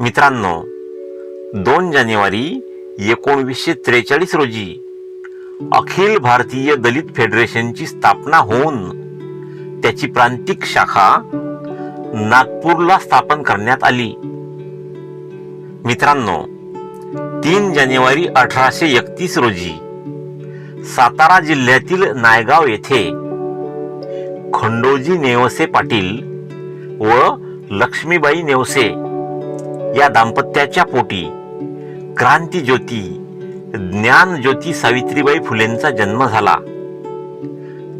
मित्रांनो दोन जानेवारी एकोणवीसशे त्रेचाळीस रोजी अखिल भारतीय दलित फेडरेशनची स्थापना होऊन त्याची प्रांतिक शाखा नागपूरला स्थापन करण्यात आली. मित्रांनो तीन जानेवारी अठराशे एकतीस रोजी सातारा जिल्ह्यातील नायगाव येथे खंडोजी नेवसे पाटील व लक्ष्मीबाई नेवसे या दाम्पत्याच्या पोटी. क्रांती ज्योती ज्ञान ज्योती सावित्रीबाई फुलेंचा जन्म झाला.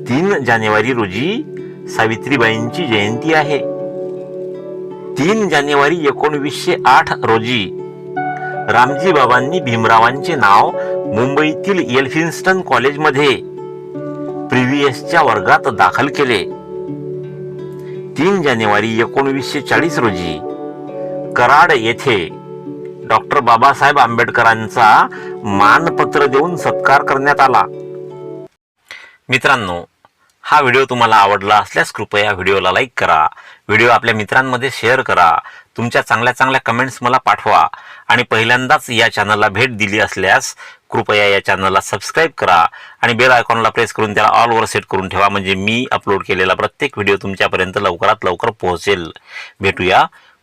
तीन जानेवारी रोजी सावित्रीबाईंची जयंती आहे. तीन जानेवारी एकोणवीसशे आठ रोजी रामजी बाबांनी भीमरावांचे नाव मुंबईतील एल्फिन्स्टन कॉलेजमध्ये प्रिव्हियसच्या वर्गात दाखल केले. तीन जानेवारी एकोणवीसशे चाळीस रोजी कराड येथे डॉक्टर बाबासाहेब आंबेडकरांचा मानपत्र देऊन सत्कार करण्यात आला. मित्रांनो हा व्हिडिओ तुम्हाला आवडला असल्यास कृपया व्हिडिओला लाईक करा व्हिडिओ आपल्या मित्रांमध्ये शेअर करा तुमच्या चांगल्या चांगल्या कमेंट्स मला पाठवा आणि पहिल्यांदाच या चॅनलला भेट दिली असल्यास कृपया या चॅनलला सबस्क्राईब करा आणि बेल आयकॉनला प्रेस करून त्याला ऑलवर सेट करून ठेवा. म्हणजे मी अपलोड केलेला प्रत्येक व्हिडिओ तुमच्यापर्यंत लवकरात लवकर पोहोचेल. भेटूया